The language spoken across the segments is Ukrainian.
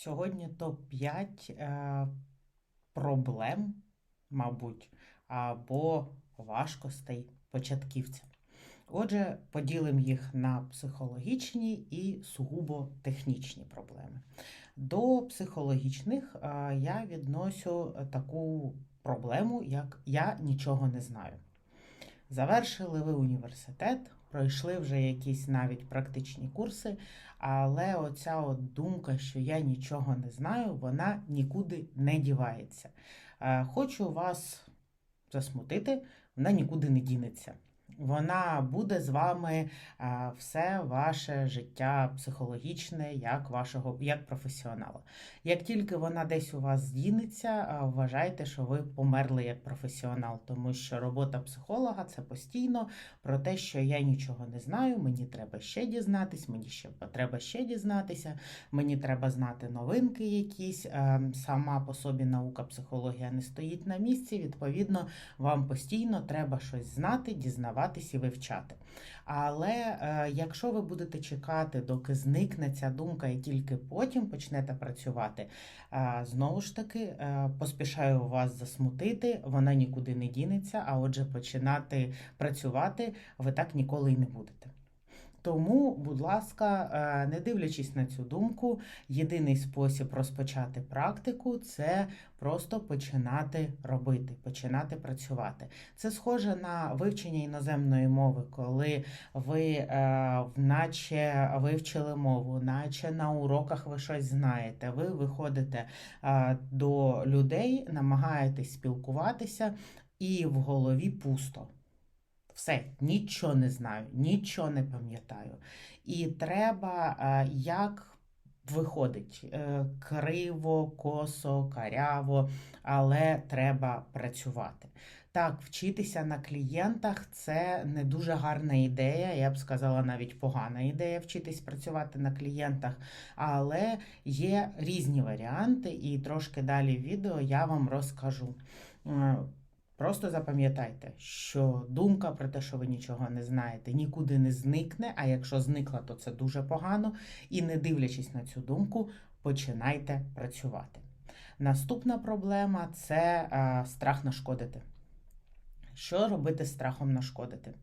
Сьогодні топ-5 е, проблем, мабуть, або важкостей початківця. Отже, поділимо їх на психологічні і сугубо технічні проблеми. До психологічних е, я відносю таку проблему, як я нічого не знаю. Завершили ви університет, пройшли вже якісь навіть практичні курси, але оця от думка, що я нічого не знаю, вона нікуди не дівається. Е, Хочу вас засмутити, вона нікуди не дінеться. Вона буде з вами все ваше життя психологічне, як вашого як професіонала. Як тільки вона десь у вас здінеться, вважайте, що ви померли як професіонал, тому що робота психолога це постійно про те, що я нічого не знаю, мені треба ще дізнатись, мені ще треба ще дізнатися, мені треба знати новинки якісь. Сама по собі наука психологія не стоїть на місці. Відповідно, вам постійно треба щось знати, дізнаватись і вивчати. Але е, якщо ви будете чекати, доки зникне ця думка, і тільки потім почнете працювати, е, знову ж таки е, поспішаю вас засмутити, вона нікуди не дінеться, а отже, починати працювати ви так ніколи й не будете. Тому, будь ласка, е, не дивлячись на цю думку, єдиний спосіб розпочати практику це просто починати робити, починати працювати. Це схоже на вивчення іноземної мови, коли ви е, наче вивчили мову, наче на уроках ви щось знаєте. Ви виходите е, до людей, намагаєтесь спілкуватися, і в голові пусто. Все, нічого не знаю, нічого не пам'ятаю. І треба е, як виходить е, криво, косо, каряво, але треба працювати. Так, вчитися на клієнтах це не дуже гарна ідея, я б сказала, навіть погана ідея вчитись працювати на клієнтах, але є різні варіанти, і трошки далі в відео я вам розкажу. Е, Просто запам'ятайте, що думка про те, що ви нічого не знаєте, нікуди не зникне. А якщо зникла, то це дуже погано. І не дивлячись на цю думку, починайте працювати. Наступна проблема це а, страх нашкодити. Що робити з страхом нашкодити?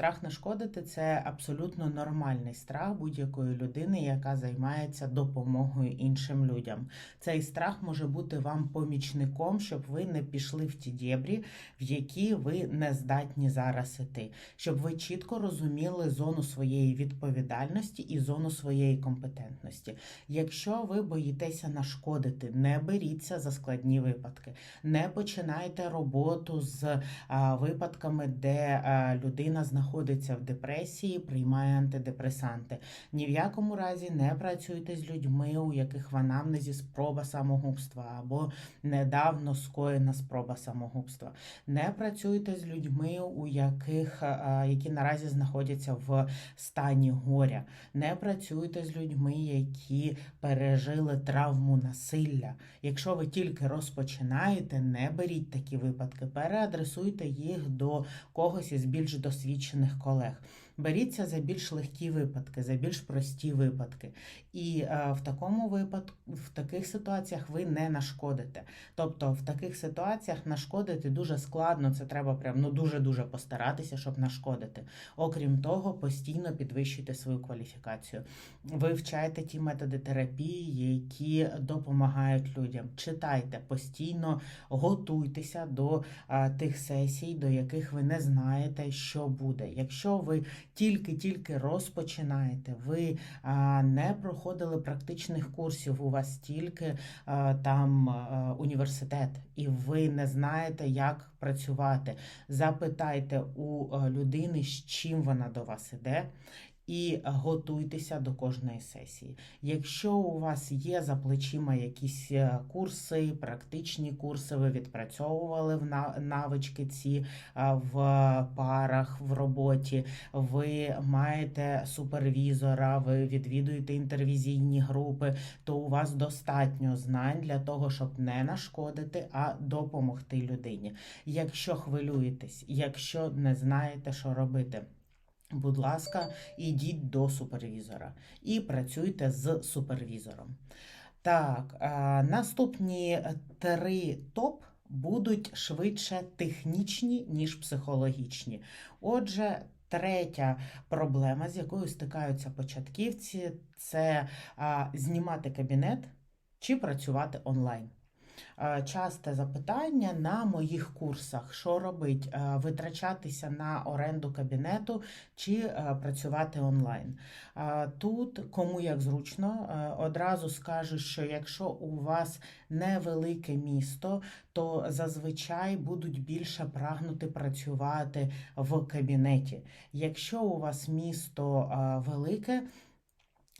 Страх нашкодити це абсолютно нормальний страх будь-якої людини, яка займається допомогою іншим людям. Цей страх може бути вам помічником, щоб ви не пішли в ті дєбрі, в які ви не здатні зараз іти, щоб ви чітко розуміли зону своєї відповідальності і зону своєї компетентності. Якщо ви боїтеся нашкодити, не беріться за складні випадки, не починайте роботу з випадками, де людина знаходиться в депресії, приймає антидепресанти. Ні в якому разі не працюйте з людьми, у яких в анамнезі спроба самогубства або недавно скоєна спроба самогубства. Не працюйте з людьми, у яких які наразі знаходяться в стані горя. Не працюйте з людьми, які пережили травму насилля. Якщо ви тільки розпочинаєте, не беріть такі випадки, переадресуйте їх до когось із більш досвідчених колег. Беріться за більш легкі випадки, за більш прості випадки. І е, в такому випадку, в таких ситуаціях ви не нашкодите. Тобто, в таких ситуаціях нашкодити дуже складно, це треба прям ну дуже-дуже постаратися, щоб нашкодити. Окрім того, постійно підвищуйте свою кваліфікацію. Вивчайте ті методи терапії, які допомагають людям. Читайте постійно, готуйтеся до а, тих сесій, до яких ви не знаєте, що буде. Якщо ви тільки-тільки розпочинаєте, ви не проходили практичних курсів, у вас тільки там університет, і ви не знаєте, як працювати. Запитайте у людини, з чим вона до вас іде і готуйтеся до кожної сесії. Якщо у вас є за плечима якісь е, курси, практичні курси, ви відпрацьовували в навички ці е, в парах в роботі, ви маєте супервізора, ви відвідуєте інтервізійні групи, то у вас достатньо знань для того, щоб не нашкодити, а допомогти людині. Якщо хвилюєтесь, якщо не знаєте, що робити. Будь ласка, ідіть до супервізора і працюйте з супервізором. Так, е, наступні три топ будуть швидше технічні, ніж психологічні. Отже, третя проблема, з якою стикаються початківці, це знімати кабінет чи працювати онлайн. Е, Часте запитання на моїх курсах: що робить? Е, Витрачатися на оренду кабінету чи е, працювати онлайн. Тут кому як зручно, одразу скажу, що якщо у вас невелике місто, то зазвичай будуть більше прагнути працювати в кабінеті. Якщо у вас місто велике,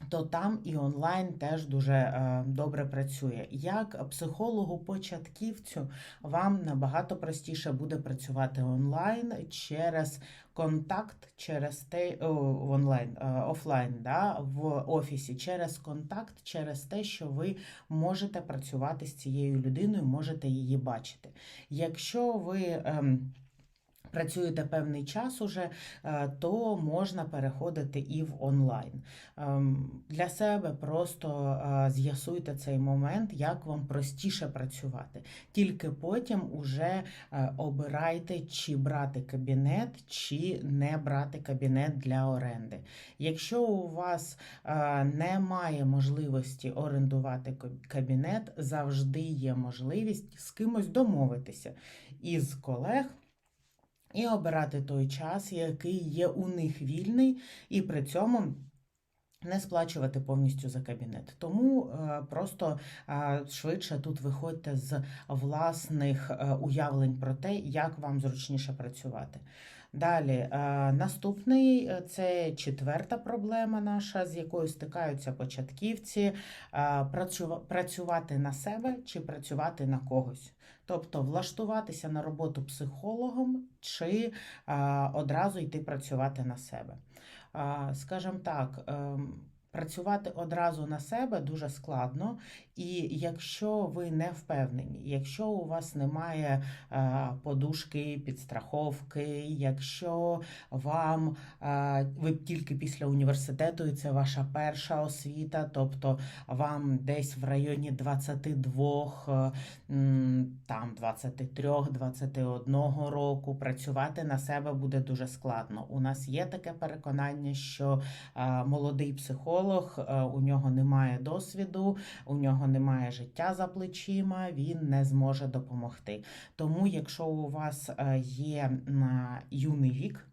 то там і онлайн теж дуже е, добре працює. Як психологу-початківцю вам набагато простіше буде працювати онлайн через контакт, через те в онлайн е, офлайн, да, в офісі, через контакт, через те, що ви можете працювати з цією людиною, можете її бачити. Якщо ви ем, Працюєте певний час уже, е, то можна переходити і в онлайн. Ем, Для себе просто е, з'ясуйте цей момент, як вам простіше працювати. Тільки потім уже е, обирайте, чи брати кабінет, чи не брати кабінет для оренди. Якщо у вас немає можливості орендувати кабінет, завжди є можливість з кимось домовитися із колег. І обирати той час, який є у них вільний, і при цьому не сплачувати повністю за кабінет. Тому е, просто е, швидше тут виходьте з власних е, уявлень про те, як вам зручніше працювати. Далі, наступний це четверта проблема наша, з якою стикаються початківці: працюва- працювати на себе чи працювати на когось. Тобто влаштуватися на роботу психологом чи одразу йти працювати на себе. Скажімо так, ем, працювати одразу на себе дуже складно, і якщо ви не впевнені, якщо у вас немає е, подушки, підстраховки, якщо вам е, ви тільки після університету, і це ваша перша освіта, тобто вам десь в районі 22 там 23-21 року працювати на себе буде дуже складно. У нас є таке переконання, що е, молодий психолог, е, у нього немає досвіду, у нього немає життя за плечима, він не зможе допомогти. Тому, якщо у вас е, є юний вік,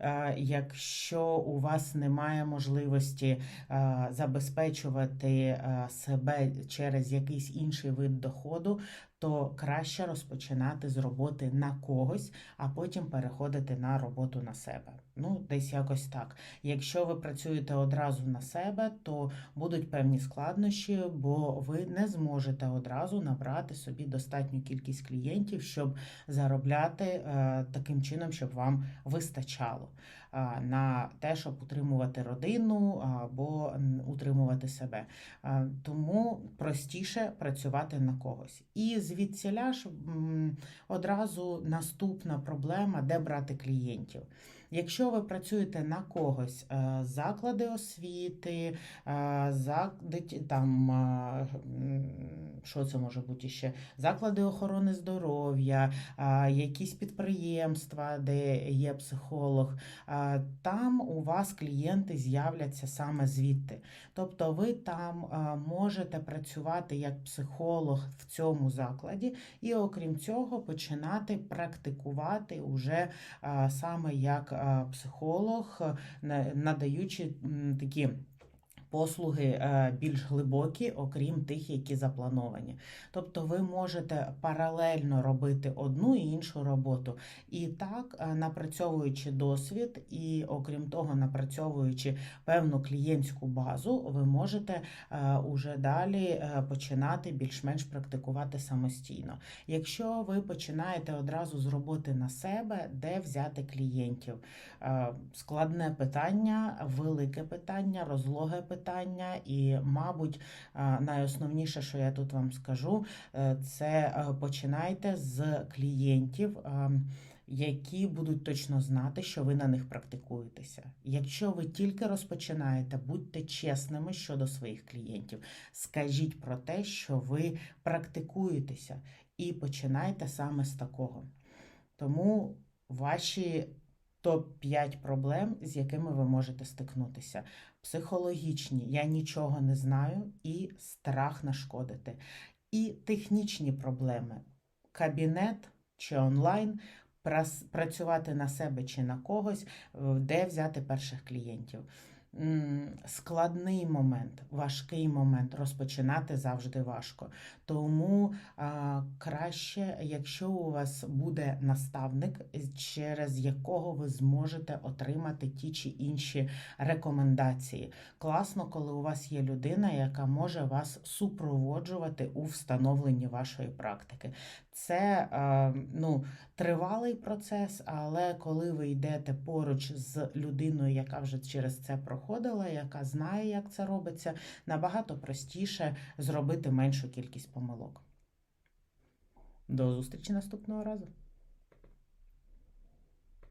е, Якщо у вас немає можливості е, забезпечувати себе через якийсь інший вид доходу, то краще розпочинати з роботи на когось, а потім переходити на роботу на себе. Ну, десь якось так. Якщо ви працюєте одразу на себе, то будуть певні складнощі, бо ви не зможете одразу набрати собі достатню кількість клієнтів, щоб заробляти е, таким чином, щоб вам вистачало а, на те, щоб утримувати родину або утримувати себе. А, Тому простіше працювати на когось. І звідсіля ж одразу наступна проблема, де брати клієнтів. Якщо ви працюєте на когось, е, заклади освіти, е, заклади там, е, що це може бути ще? Заклади охорони здоров'я, якісь підприємства, де є психолог, там у вас клієнти з'являться саме звідти. Тобто ви там можете працювати як психолог в цьому закладі, і окрім цього починати практикувати уже саме як психолог, надаючи такі. Послуги е, більш глибокі, окрім тих, які заплановані. Тобто ви можете паралельно робити одну і іншу роботу. І так, е, напрацьовуючи досвід, і окрім того, напрацьовуючи певну клієнтську базу, ви можете е, уже далі починати більш-менш практикувати самостійно. Якщо ви починаєте одразу з роботи на себе, де взяти клієнтів? Складне питання, велике питання, розлоге питання, і, мабуть, найосновніше, що я тут вам скажу, е, це е, починайте з клієнтів. які будуть точно знати, що ви на них практикуєтеся. Якщо ви тільки розпочинаєте, будьте чесними щодо своїх клієнтів. Скажіть про те, що ви практикуєтеся, і починайте саме з такого. Тому ваші топ-5 проблем, з якими ви можете стикнутися. Психологічні, я нічого не знаю, і страх нашкодити. І технічні проблеми, кабінет чи онлайн, працювати на себе чи на когось, де взяти перших клієнтів. Складний момент, важкий момент, розпочинати завжди важко. Тому а, краще, якщо у вас буде наставник, через якого ви зможете отримати ті чи інші рекомендації. Класно, коли у вас є людина, яка може вас супроводжувати у встановленні вашої практики. Це е, ну, тривалий процес, але коли ви йдете поруч з людиною, яка вже через це проходила, яка знає, як це робиться, набагато простіше зробити меншу кількість помилок. До зустрічі наступного разу.